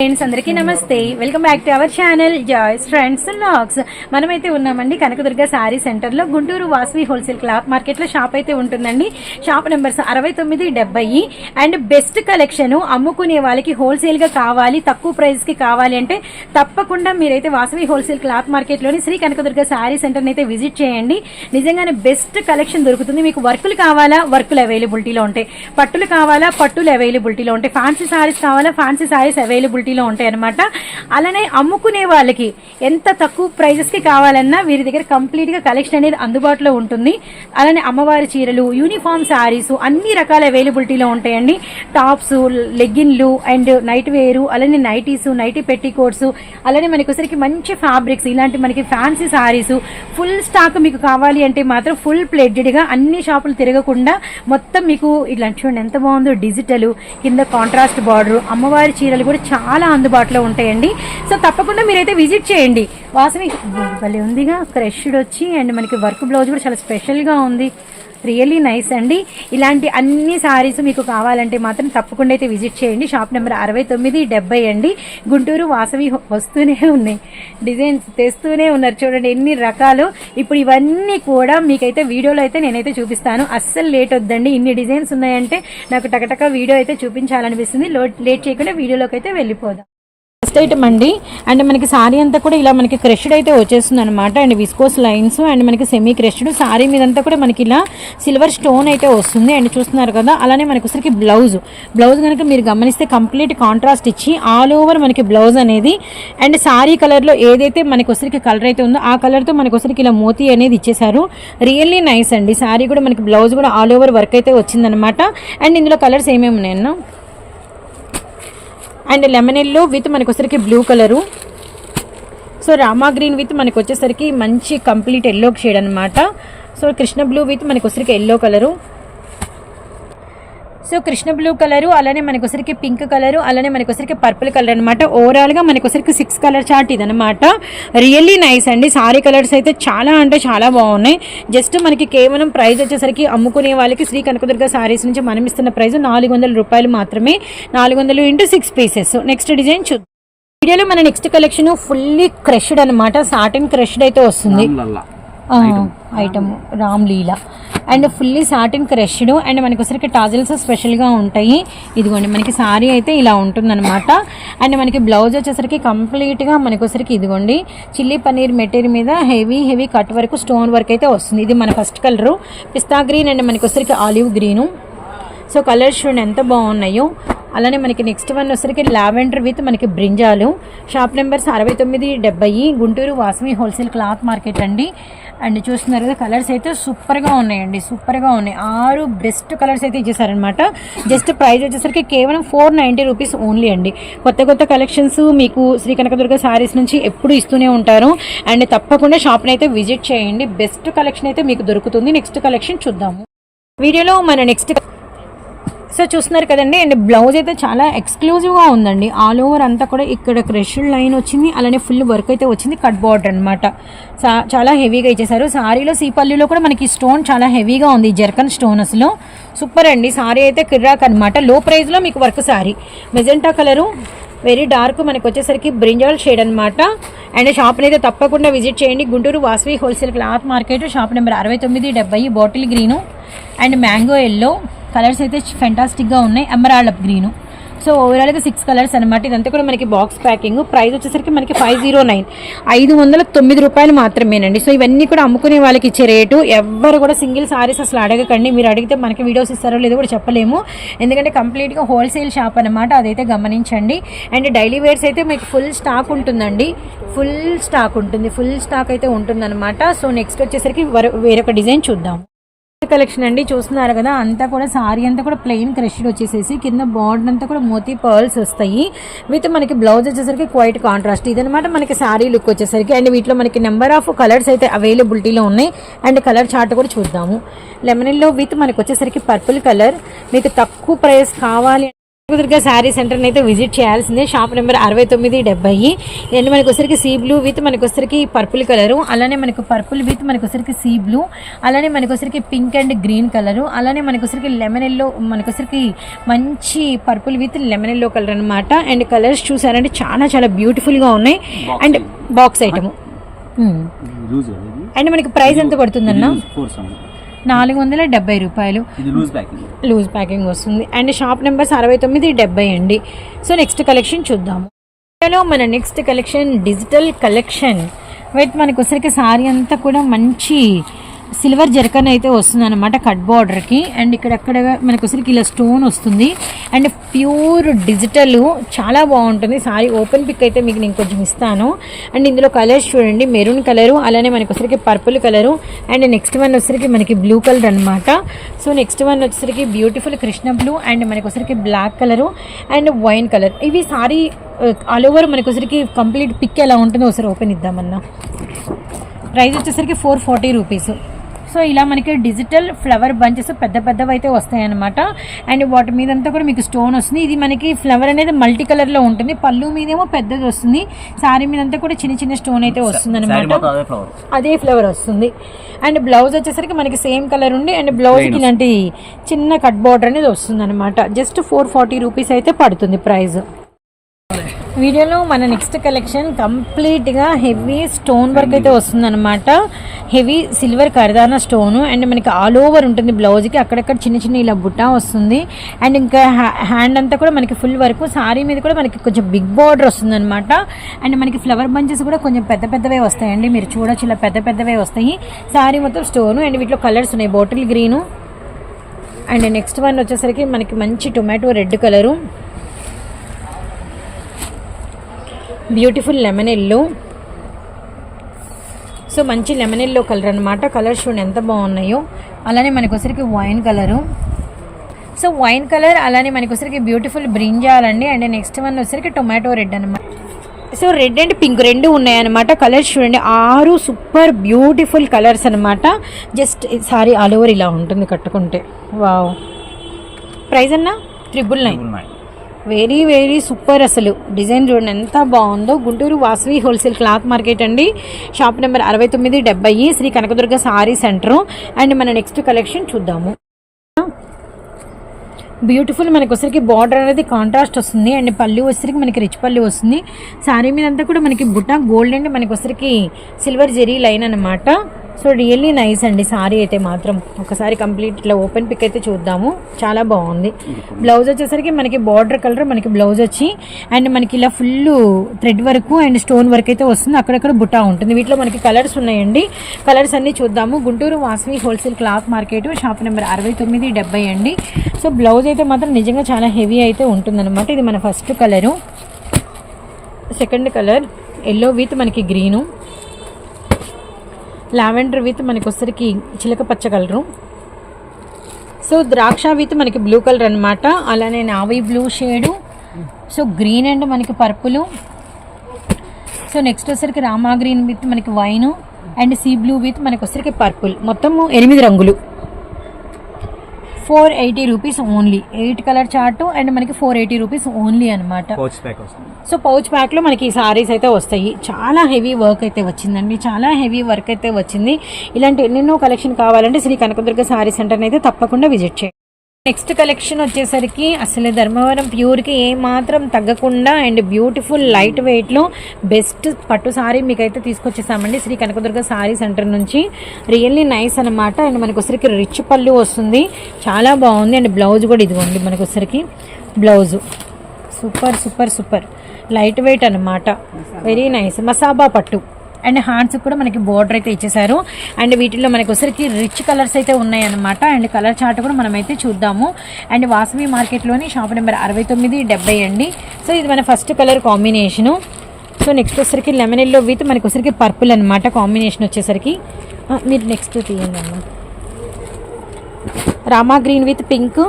Friends అందరికీ నమస్తే. Welcome back to our channel Joys friends logs మనమైతే ఉన్నామండి కనకదుర్గ శారీ సెంటర్లో గుంటూరు వాసవి హోల్సేల్ క్లాత్ మార్కెట్లో షాప్ అయితే ఉంటుందండి. షాప్ నెంబర్స్ అరవై తొమ్మిది డెబ్బై. అండ్ బెస్ట్ కలెక్షన్ అమ్ముకునే వాళ్ళకి హోల్సేల్గా కావాలి తక్కువ ప్రైస్కి కావాలి అంటే తప్పకుండా మీరైతే వాసవి హోల్సేల్ క్లాత్ మార్కెట్లోని శ్రీ కనకదుర్గ శారీ సెంటర్ అయితే విజిట్ చేయండి. నిజంగానే బెస్ట్ కలెక్షన్ దొరుకుతుంది. మీకు వర్కులు కావాలా? వర్కులు అవైలబిలిటీలో ఉంటాయి. పట్టులు కావాలా? పట్టులు అవైలబిలిటీలో ఉంటాయి. ఫ్యాన్సీ సారీస్ కావాలా? ఫ్యాన్సీ సారీస్ క్వాలిటీలో ఉంటాయి అనమాట అలానే అమ్ముకునే వాళ్ళకి ఎంత తక్కువ ప్రైజెస్కి కావాలన్నా వీరి దగ్గర కంప్లీట్గా కలెక్షన్ అనేది అందుబాటులో ఉంటుంది. అలానే అమ్మవారి చీరలు యూనిఫామ్ శారీస్ అన్ని రకాల అవైలబిలిటీలో ఉంటాయండి. టాప్స్ లెగ్గిన్లు అండ్ నైట్ వేరు అలానే నైటీస్ నైటీ పెట్టి కోట్స్ అలానే మనకి మంచి ఫ్యాబ్రిక్స్ ఇలాంటి మనకి ఫ్యాన్సీ సారీస్ ఫుల్ స్టాక్ మీకు కావాలి అంటే మాత్రం ఫుల్ ప్లేటెడ్గా అన్ని షాపులు తిరగకుండా మొత్తం మీకు ఇట్లా చూడండి ఎంత బాగుందో డిజిటల్ కింద కాంట్రాస్ట్ బార్డర్ అమ్మవారి చీరలు కూడా చాలా అందుబాటులో ఉంటాయండి. సో తప్పకుండా మీరైతే విజిట్ చేయండి. వాసవి భలే ఉందిగా. క్రష్డ్ వచ్చి అండ్ మనకి వర్క్ బ్లౌజ్ కూడా చాలా స్పెషల్గా ఉంది. రియల్లీ నైస్ అండి. ఇలాంటి అన్ని సారీస్ మీకు కావాలంటే మాత్రం తప్పకుండా అయితే విజిట్ చేయండి. షాప్ నెంబర్ అరవై తొమ్మిది డెబ్బై అండి. గుంటూరు వాసవి వస్తూనే ఉన్నాయి. డిజైన్స్ తెస్తూనే ఉన్నారు. చూడండి ఎన్ని రకాలు. ఇప్పుడు ఇవన్నీ కూడా మీకైతే వీడియోలో అయితే నేనైతే చూపిస్తాను. అస్సలు లేట్ వద్దండి. ఇన్ని డిజైన్స్ ఉన్నాయంటే నాకు టకటక వీడియో అయితే చూపించాలనిపిస్తుంది. లో- లేట్ చేయకుండా వీడియోలోకి అయితే వెళ్ళిపోదాం. ఫస్ట్ ఐటమ్ అండి. అండ్ మనకి సారీ అంతా కూడా ఇలా మనకి క్రష్డ్ అయితే వచ్చేస్తుంది అనమాట అండ్ విస్కోస్ లైన్స్ అండ్ మనకి సెమీ క్రష్డ్ సారీ మీద అంతా కూడా మనకి ఇలా సిల్వర్ స్టోన్ అయితే వస్తుంది. అండ్ చూస్తున్నారు కదా అలానే మనకి ఒకసారికి బ్లౌజ్. బ్లౌజ్ కనుక మీరు గమనిస్తే కంప్లీట్ కాంట్రాస్ట్ ఇచ్చి ఆల్ ఓవర్ మనకి బ్లౌజ్ అనేది అండ్ సారీ కలర్లో ఏదైతే మనకి ఒకసారికి కలర్ అయితే ఉందో ఆ కలర్తో మనకి ఒకసారికి ఇలా మోతీ అనేది ఇచ్చేసారు రియల్లీ నైస్ అండి. సారీ కూడా మనకి బ్లౌజ్ కూడా ఆల్ ఓవర్ వర్క్ అయితే వచ్చిందనమాట అండ్ ఇందులో కలర్స్ ఏమేమి ఉన్నాయన్నా? అండ్ లెమన్ ఎల్లో విత్ మనకి వచ్చేసరికి blue colour. So Rama green with మనకు వచ్చేసరికి మంచి కంప్లీట్ ఎల్లో షేడ్ అనమాట సో కృష్ణ బ్లూ విత్ మనకి వచ్చేసరికి yellow colour. So Krishna blue colour అలానే మనకి వచ్చరికి పింక్ కలరు అలానే మనకి వచ్చరికి పర్పుల్ కలర్ అనమాట ఓవరాల్గా మనకి వచ్చరికి సిక్స్ కలర్ చార్ట్ ఇదనమాట రియల్లీ నైస్ అండి. సారీ కలర్స్ అయితే చాలా అంటే చాలా బాగున్నాయి. జస్ట్ మనకి కేవలం ప్రైస్ వచ్చేసరికి అమ్ముకునే వాళ్ళకి శ్రీ కనకదుర్గ సారీస్ నుంచి మనం ఇస్తున్న ప్రైస్ నాలుగు వందల రూపాయలు మాత్రమే. నాలుగు వందలు into six pieces next design చూద్దాం వీడియోలో మన నెక్స్ట్ కలెక్షన్ ఫుల్లీ క్రష్డ్ అనమాట సాటిన్ క్రష్డ్ అయితే వస్తుంది. Item Ram Leela. And fully satin crushed. And మనకి వచ్చరికి టాజిల్స్ స్పెషల్గా ఉంటాయి. ఇదిగోండి మనకి సారీ అయితే ఇలా ఉంటుందన్నమాట. అండ్ మనకి బ్లౌజ్ వచ్చేసరికి కంప్లీట్గా మనకి వచ్చరికి ఇదిగోండి చిల్లీ పన్నీర్ మెటీరియల్ మీద హెవీ హెవీ కట్ వరకు స్టోన్ వర్క్ అయితే వస్తుంది. ఇది మన first colour. Pista green and మనకి వచ్చరికి ఆలివ్ గ్రీను. సో కలర్స్ చూడండి ఎంత బాగున్నాయో. అలానే మనకి నెక్స్ట్ వన్ వచ్చరికి లావెండర్ విత్ మనకి బ్రింజాలు. షాప్ నెంబర్స్ అరవై తొమ్మిది డెబ్బై Guntur Vasavi wholesale cloth market అండి. అండ్ చూస్తున్నారు కదా కలర్స్ అయితే సూపర్గా ఉన్నాయండి సూపర్గా ఉన్నాయి. ఆరు బెస్ట్ కలర్స్ అయితే ఇచ్చేసారనమాట జస్ట్ ప్రైస్ వచ్చేసరికి కేవలం ఫోర్ నైంటీ రూపీస్ ఓన్లీ అండి. కొత్త కొత్త కలెక్షన్స్ మీకు శ్రీ కనకదుర్గ శారీస్ నుంచి ఎప్పుడు ఇస్తూనే ఉంటారు. అండ్ తప్పకుండా షాప్ని అయితే విజిట్ చేయండి. బెస్ట్ కలెక్షన్ అయితే మీకు దొరుకుతుంది. నెక్స్ట్ కలెక్షన్ చూద్దాము. వీడియోలో మన నెక్స్ట్ సో చూస్తున్నారు కదండి అండ్ బ్లౌజ్ అయితే చాలా ఎక్స్క్లూజివ్గా ఉందండి. ఆల్ ఓవర్ అంతా కూడా ఇక్కడ క్రష్డ్ లైన్ వచ్చింది అలానే ఫుల్ వర్క్ అయితే వచ్చింది కట్ బార్డర్ అనమాట చాలా హెవీగా ఇచ్చేసారు. సారీలో సీపల్లిలో కూడా మనకి స్టోన్ చాలా హెవీగా ఉంది జర్కన్ స్టోన్ అసలు. సూపర్ అండి సారీ అయితే కిర్రాక్ అనమాట లో ప్రైస్లో మీకు work sari. Magenta colour very dark మనకు వచ్చేసరికి బ్రింజాల్ షేడ్ అనమాట అండ్ షాప్ని అయితే తప్పకుండా విజిట్ చేయండి. Guntur Vasavi wholesale cloth market shop number అరవై తొమ్మిది డెబ్బై bottle green and mango yellow colours అయితే ఫెంటాస్టిక్గా ఉన్నాయి. ఎమరాల్డ్ గ్రీను సో ఓవరాల్గా సిక్స్ కలర్స్ అనమాట ఇదంతా కూడా మనకి బాక్స్ ప్యాకింగ్ ప్రైస్ వచ్చేసరికి మనకి ఫైవ్ జీరో నైన్ ఐదు వందల తొమ్మిది రూపాయలు మాత్రమేనండి. సో ఇవన్నీ కూడా అమ్ముకునే వాళ్ళకి ఇచ్చే రేటు. ఎవ్వరు కూడా సింగిల్ సారీస్ అసలు అడగకండి. మీరు అడిగితే మనకి వీడియోస్ ఇస్తారో లేదో కూడా చెప్పలేము. ఎందుకంటే కంప్లీట్గా హోల్సేల్ షాప్ అనమాట అదైతే గమనించండి. అండ్ డైలీ వేర్స్ అయితే మీకు ఫుల్ స్టాక్ ఉంటుందండి. ఫుల్ స్టాక్ ఉంటుంది. ఫుల్ స్టాక్ అయితే ఉంటుందన్నమాట. సో నెక్స్ట్ వచ్చేసరికి వేరొక డిజైన్ చూద్దాం. కలెక్షన్ అండి. చూస్తున్నారు కదా అంతా కూడా సారీ అంతా కూడా ప్లెయిన్ క్రష్డ్ వచ్చేసేసి కింద బార్డర్ అంతా కూడా మోతీ పర్ల్స్ వస్తాయి. విత్ మనకి బ్లౌజ్ వచ్చేసరికి క్వైట్ కాంట్రాస్ట్ ఇదనమాట మనకి సారీ లుక్ వచ్చేసరికి. అండ్ వీటిలో మనకి నెంబర్ ఆఫ్ కలర్స్ అయితే అవైలబిలిటీలో ఉన్నాయి. అండ్ కలర్ చార్ట్ కూడా చూద్దాము. లెమన్లో విత్ మనకి వచ్చేసరికి పర్పుల్ కలర్ మీకు తక్కువ ప్రైస్ కావాలి దుర్గా శారీ సెంటర్ని అయితే విజిట్ చేయాల్సిందే. షాప్ నెంబర్ అరవై తొమ్మిది డెబ్బై. అండ్ మనకి వచ్చరికి సీ బ్లూ విత్ మనకి వచ్చరికి పర్పుల్ కలరు అలానే మనకు పర్పుల్ విత్ మనకి వచ్చరికి సీ బ్లూ అలానే మనకి వచ్చరికి పింక్ అండ్ గ్రీన్ కలరు అలానే మనకి వచ్చరికి లెమన్ ఎల్లో మనకి వచ్చరికి మంచి purple with lemon yellow colour అనమాట అండ్ కలర్స్ చూసారంటే చాలా చాలా బ్యూటిఫుల్గా ఉన్నాయి. And box item. అండ్ మనకి ప్రైస్ ఎంత పడుతుందన్న? నాలుగు వందల డెబ్బై రూపాయలు. Loose packing. వస్తుంది. అండ్ షాప్ నెంబర్స్ అరవై తొమ్మిది డెబ్బై అండి. సో నెక్స్ట్ కలెక్షన్ చూద్దాము. ఇందులో మన next collection digital collection with మనకు వచ్చరికి సారీ అంతా కూడా మంచి సిల్వర్ జర్కన్ అయితే వస్తుంది అనమాట కట్ బార్డర్కి. అండ్ ఇక్కడక్కడ మనకు వచ్చరికి ఇలా స్టోన్ వస్తుంది. అండ్ ప్యూర్ డిజిటల్ చాలా బాగుంటుంది. సారీ ఓపెన్ పిక్ అయితే మీకు నేను కొంచెం ఇస్తాను. అండ్ ఇందులో కలర్స్ చూడండి. మెరూన్ కలరు అలానే మనకు వచ్చరికి purple colour and next one వచ్చరికి మనకి బ్లూ కలర్ అనమాట సో నెక్స్ట్ వన్ వచ్చరికి బ్యూటిఫుల్ కృష్ణ బ్లూ అండ్ మనకు వచ్చరికి black colour and wine colour. ఇవి సారీ ఆల్ ఓవర్ మనకు వచ్చరికి కంప్లీట్ పిక్ ఎలా ఉంటుందో ఒకసారి ఓపెన్ ఇద్దామన్నా. ప్రైస్ వచ్చేసరికి ఫోర్ ఫార్టీ రూపీస్. సో ఇలా మనకి డిజిటల్ ఫ్లవర్ బంచెస్ పెద్ద పెద్దవి అయితే వస్తాయి అనమాట అండ్ వాటి మీద అంతా కూడా మీకు స్టోన్ వస్తుంది. ఇది మనకి ఫ్లవర్ అనేది మల్టీ కలర్లో ఉంటుంది. పళ్ళు మీదేమో పెద్దది వస్తుంది. సారీ మీద అంతా కూడా చిన్న చిన్న స్టోన్ అయితే వస్తుంది అనమాట అదే ఫ్లవర్ అదే ఫ్లేవర్ వస్తుంది. అండ్ బ్లౌజ్ వచ్చేసరికి మనకి సేమ్ కలర్ ఉండి అండ్ బ్లౌజ్కి ఇలాంటి చిన్న కట్ బార్డర్ అనేది వస్తుంది అనమాట జస్ట్ ఫోర్ ఫార్టీ రూపీస్ అయితే పడుతుంది ప్రైస్ వీడియోలో మన నెక్స్ట్ కలెక్షన్ కంప్లీట్గా హెవీ స్టోన్ వర్క్ అయితే వస్తుందన్నమాట. హెవీ సిల్వర్ కరదాన స్టోన్. అండ్ మనకి ఆల్ ఓవర్ ఉంటుంది బ్లౌజ్కి. అక్కడక్కడ చిన్న చిన్న ఇలా బుట్ట వస్తుంది. అండ్ ఇంకా హ్యాండ్ అంతా కూడా మనకి ఫుల్ వర్క్. సారీ మీద కూడా మనకి కొంచెం బిగ్ బార్డర్ వస్తుందన్నమాట. అండ్ మనకి ఫ్లవర్ బంచెస్ కూడా కొంచెం పెద్ద పెద్దవే వస్తాయండి. మీరు చూడొచ్చు ఇలా పెద్ద పెద్దవే వస్తాయి. సారీ మొత్తం స్టోన్. అండ్ వీటిలో కలర్స్ ఉన్నాయి. Bottle green. And next one వచ్చేసరికి మనకి మంచి tomato red colour. Beautiful lemon yellow. So మంచి లెమన్ ఎల్లో కలర్ అనమాట కలర్స్ చూడండి ఎంత బాగున్నాయో. అలానే మనకొసరికి wine colour. So wine colour అలానే మనకొసరికి బ్యూటిఫుల్ బ్రింజాల్ అండి. అండ్ నెక్స్ట్ వన్ వచ్చరికి టొమాటో రెడ్ అనమాట సో రెడ్ అండ్ పింక్ రెండు ఉన్నాయన్నమాట. కలర్స్ చూడండి ఆరు సూపర్ బ్యూటిఫుల్ కలర్స్ అనమాట జస్ట్ సారీ ఆల్ ఓవర్ ఇలా ఉంటుంది కట్టుకుంటే. వావ్. ప్రైస్ అన్న? Triple nine. Triple nine. Very very super అసలు. డిజైన్ చూడండి ఎంత బాగుందో. Guntur Vasavi wholesale cloth market అండి. షాప్ నెంబర్ అరవై తొమ్మిది డెబ్బై శ్రీ కనకదుర్గ సారీ సెంటర్. అండ్ మన నెక్స్ట్ కలెక్షన్ చూద్దాము. బ్యూటిఫుల్ మనకు వచ్చరికి బార్డర్ అనేది కాంట్రాస్ట్ వస్తుంది. అండ్ పళ్ళు వచ్చరికి మనకి రిచ్ పళ్ళు వస్తుంది. సారీ మీద అంతా కూడా మనకి బుట్ట గోల్డ్ అండ్. మనకి వచ్చరికి సిల్వర్ జెరీ లైన్ అనమాట సో రియల్లీ నైస్ అండి సారీ అయితే మాత్రం. ఒకసారి కంప్లీట్ ఇట్లా ఓపెన్ పిక్ అయితే చూద్దాము. చాలా బాగుంది. బ్లౌజ్ వచ్చేసరికి మనకి బార్డర్ కలర్ మనకి బ్లౌజ్ వచ్చి అండ్ మనకి ఇలా full thread work and stone work అయితే వస్తుంది. అక్కడక్కడ బుట్ట ఉంటుంది. వీటిలో మనకి కలర్స్ ఉన్నాయండి. కలర్స్ అన్నీ చూద్దాము. Guntur Vasavi wholesale cloth market shop number అరవై తొమ్మిది డెబ్బై అండి. సో బ్లౌజ్ అయితే మాత్రం నిజంగా చాలా హెవీ అయితే ఉంటుందన్నమాట. ఇది మన first colour. Second colour yellow with మనకి గ్రీను. లావెండర్ విత్ మనకి వచ్చరికి చిలక పచ్చ కలరు సో ద్రాక్ష విత్ మనకి బ్లూ కలర్ అనమాట అలానే navy blue shade. So green and మనకి పర్పుల్. సో నెక్స్ట్ వచ్చరికి రామా గ్రీన్ విత్ మనకి wine. And sea blue with మనకి వచ్చరికి పర్పుల్. మొత్తము ఎనిమిది రంగులు. Four eighty rupees only. Eight colour chart and మనకి ఫోర్ ఎయిటీ రూపీస్ ఓన్లీ అనమాట ప్యాక్ సో పౌచ్ ప్యాక్లో మనకి ఈ సారీస్ అయితే వస్తాయి. చాలా హెవీ వర్క్ అయితే వచ్చిందండి. చాలా హెవీ వర్క్ అయితే వచ్చింది. ఇలాంటి ఎన్నెన్నో కలెక్షన్ కావాలంటే శ్రీ కనకదుర్గ సారీ సెంటర్ని అయితే తప్పకుండా విజిట్ చేయండి. నెక్స్ట్ కలెక్షన్ వచ్చేసరికి అసలు ధర్మవరం ప్యూర్కి ఏ మాత్రం తగ్గకుండా అండ్ బ్యూటిఫుల్ లైట్ వెయిట్లో బెస్ట్ పట్టు సారీ మీకైతే తీసుకొచ్చేసామండి. శ్రీ కనకదుర్గ సారీ సెంటర్ నుంచి. రియల్లీ నైస్ అనమాట అండ్ మనకు వచ్చరికి రిచ్ పళ్ళు వస్తుంది. చాలా బాగుంది. అండ్ బ్లౌజ్ కూడా ఇదిగోండి మనకు వచ్చరికి blouse. Super super super. Light weight అనమాట వెరీ నైస్. మసాబా పట్టు. అండ్ హ్యాండ్స్ కూడా మనకి బోర్డర్ అయితే ఇచ్చేసారు అండ్ వీటిలో మనకి వచ్చరికి రిచ్ కలర్స్ అయితే ఉన్నాయన్నమాట. అండ్ కలర్ చార్ట్ కూడా మనమైతే చూద్దాము. అండ్ వాసవి మార్కెట్లోని షాప్ నెంబర్ అరవై తొమ్మిది డెబ్బై అండి. సో ఇది మన first colour combination so next వచ్చరికి లెమన్ ఎల్లో విత్ మనకి వచ్చరికి పర్పుల్ అనమాట కాంబినేషన్ వచ్చేసరికి. మీరు నెక్స్ట్ తీయండి అన్న Rama green with pink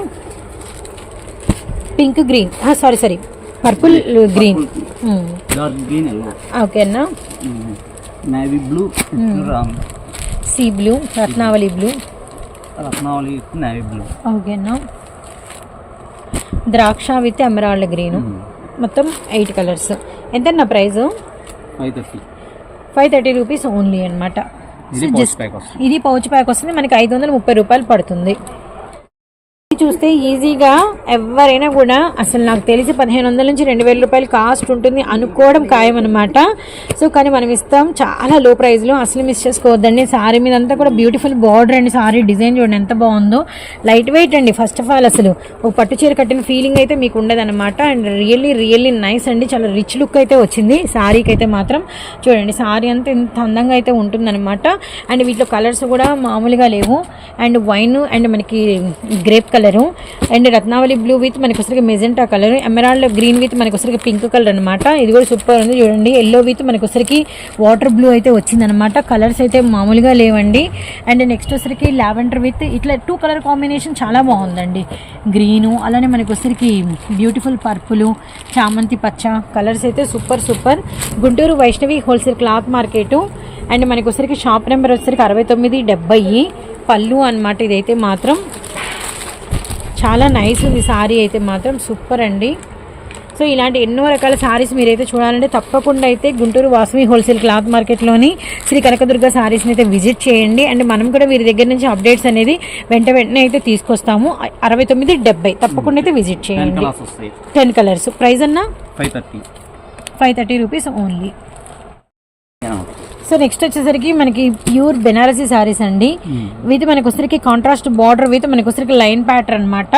pink green sorry sorry purple green okay అన్న. Navy blue sea blue Ratnavali blue Ratnavali navy blue okay అన్న ద్రాక్ష విత్ ఎమరాల్డ్ గ్రీన్ మొత్తం ఎయిట్ కలర్స్ ఎంత నా price five thirty five thirty rupees only అనమాట ఇది pouch pack వస్తుంది. మనకి ఐదు వందల ముప్పై రూపాయలు పడుతుంది. చూస్తే ఈజీగా ఎవరైనా కూడా అసలు నాకు తెలిసి పదిహేను వందల నుంచి రెండు వేల రూపాయలు కాస్ట్ ఉంటుంది అనుకోవడం ఖాయం అనమాట సో కానీ మనం ఇస్తాం చాలా లో. ప్రైస్లో అసలు మిస్ చేసుకోవద్దండి. సారీ మీద అంతా కూడా బ్యూటిఫుల్ బార్డర్ అండి. సారీ డిజైన్ చూడండి ఎంత బాగుందో. లైట్ వెయిట్ అండి ఫస్ట్ ఆఫ్ ఆల్ అసలు. ఒక పట్టు చీర కట్టిన ఫీలింగ్ అయితే మీకు ఉండదన్నమాట. అండ్ రియల్లీ రియల్లీ నైస్ అండి. చాలా రిచ్ లుక్ అయితే వచ్చింది. సారీకి అయితే మాత్రం. చూడండి సారీ అంతా ఎంత అందంగా అయితే ఉంటుందన్నమాట. అండ్ వీటిలో కలర్స్ కూడా మామూలుగా లేవు. అండ్ వైన్ అండ్ మనకి grape colour and Ratnavali blue with మనకి వచ్చరికి magenta colour. Emerald green with మనకి వచ్చరికి పింక్ కలర్ అనమాట ఇది కూడా సూపర్ ఉంది చూడండి. ఎల్లో విత్ మనకి వచ్చరికి వాటర్ బ్లూ అయితే వచ్చిందనమాట కలర్స్ అయితే మామూలుగా లేవండి. అండ్ నెక్స్ట్ వచ్చరికి లావెండర్ విత్ ఇట్లా టూ కలర్ కాంబినేషన్ చాలా బాగుందండి. గ్రీను అలానే మనకి వచ్చరికి బ్యూటిఫుల్ పర్పుల్ చామంతి పచ్చ కలర్స్ అయితే super super Guntur Vaishnavi wholesale cloth market and మనకి వచ్చరికి షాప్ నెంబర్ వచ్చరికి అరవై తొమ్మిది డెబ్బై పళ్ళు అనమాట ఇదైతే మాత్రం. చాలా నైస్ ఉంది. సారీ అయితే మాత్రం సూపర్ అండి. సో ఇలాంటి ఎన్నో రకాల సారీస్ మీరైతే చూడాలంటే తప్పకుండా అయితే గుంటూరు వాసవి హోల్సేల్ క్లాత్ మార్కెట్లోని శ్రీ కనకదుర్గ సారీస్ని అయితే విజిట్ చేయండి. అండ్ మనం కూడా వీరి దగ్గర నుంచి అప్డేట్స్ అనేది వెంట వెంటనే అయితే తీసుకొస్తాము. అరవై తొమ్మిది డెబ్బై తప్పకుండా అయితే విజిట్ చేయండి. టెన్ కలర్స్ ప్రైస్ అన్న? Five thirty five thirty rupees only so next వచ్చేసరికి మనకి ప్యూర్ బెనారసీ సారీస్ అండి. విత్ మనకి వచ్చరికి కాంట్రాస్ట్ బార్డర్ విత్ మనకి వచ్చరికి లైన్ ప్యాటర్న్ అనమాట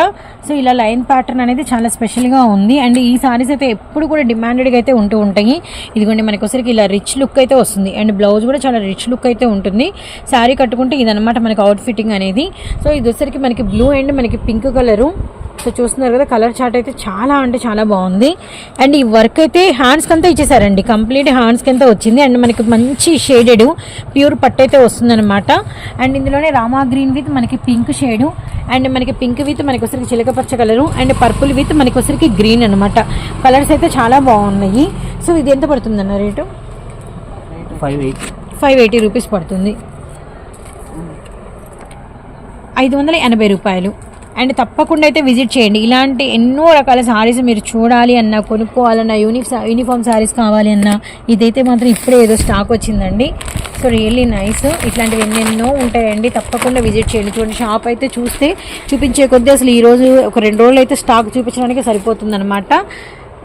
సో ఇలా లైన్ ప్యాటర్న్ అనేది చాలా స్పెషల్గా ఉంది. అండ్ ఈ సారీస్ అయితే ఎప్పుడు కూడా డిమాండెడ్గా అయితే ఉంటూ ఉంటాయి. ఇదిగోండి మనకి వచ్చరికి ఇలా రిచ్ లుక్ అయితే వస్తుంది. అండ్ బ్లౌజ్ కూడా చాలా రిచ్ లుక్ అయితే ఉంటుంది. శారీ కట్టుకుంటే ఇదనమాట మనకి అవుట్ ఫిట్టింగ్ అనేది. సో ఇది వచ్చరికి మనకి బ్లూ అండ్ మనకి పింక్ కలరు సో చూస్తున్నారు కదా కలర్ చార్ట్ అయితే చాలా అంటే చాలా బాగుంది. అండ్ ఈ వర్క్ అయితే హ్యాండ్స్కి అంతా ఇచ్చేసారండి. కంప్లీట్ హ్యాండ్స్కి అంతా వచ్చింది. అండ్ మనకి మంచి షేడెడ్ ప్యూర్ పట్టు అయితే వస్తుందన్నమాట. అండ్ ఇందులోనే రామా గ్రీన్ విత్ మనకి పింక్ షేడు అండ్ మనకి పింక్ విత్ మనకి వచ్చరికి చిలక పచ్చ కలరు అండ్ పర్పుల్ విత్ మనకి వచ్చరికి గ్రీన్ అనమాట కలర్స్ అయితే చాలా బాగున్నాయి. సో ఇది ఎంత పడుతుందన్న rate? Five eight five eighty rupees పడుతుంది. ఐదు వందల ఎనభై రూపాయలు. అండ్ తప్పకుండా అయితే విజిట్ చేయండి. ఇలాంటి ఎన్నో రకాల సారీస్ మీరు చూడాలి అన్నా కొనుక్కోవాలన్నా యూనిఫ్ యూనిఫామ్ సారీస్ కావాలి అన్నా ఇదైతే మాత్రం ఇప్పుడే ఏదో స్టాక్ వచ్చిందండి. సో రియల్లీ నైస్ ఇట్లాంటివి ఎన్నెన్నో ఉంటాయండి. తప్పకుండా విజిట్ చేయండి. చూడండి షాప్ అయితే చూస్తే చూపించే కొద్దీ అసలు ఈరోజు ఒక రెండు రోజులు అయితే స్టాక్ చూపించడానికి సరిపోతుంది అనమాట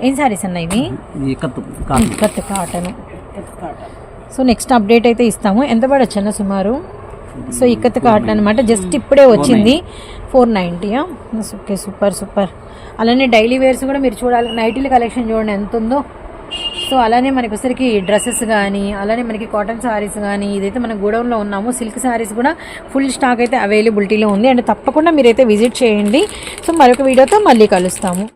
ఏం సారీస్ అన్న ఇవి? కత్తు కాటన్. సో నెక్స్ట్ అప్డేట్ అయితే ఇస్తాము. ఎంత పడచ్చు అన్న సుమారు? సో ఇక్కత్ కాటన్ అనమాట జస్ట్ ఇప్పుడే వచ్చింది. ఫోర్ నైంటీయా ఓకే సూపర్ సూపర్ అలానే డైలీ వేర్స్ కూడా మీరు చూడాలి. నైటీల కలెక్షన్ చూడండి ఎంత ఉందో సో అలానే మనకి వచ్చరికి డ్రెస్సెస్ కానీ అలానే మనకి కాటన్ సారీస్ కానీ ఇదైతే మన గోడౌన్లో ఉన్నాము. సిల్క్ సారీస్ కూడా ఫుల్ స్టాక్ అయితే అవైలబిలిటీలో ఉంది. అండ్ తప్పకుండా మీరైతే విజిట్ చేయండి. సో మరొక వీడియోతో మళ్ళీ కలుస్తాము.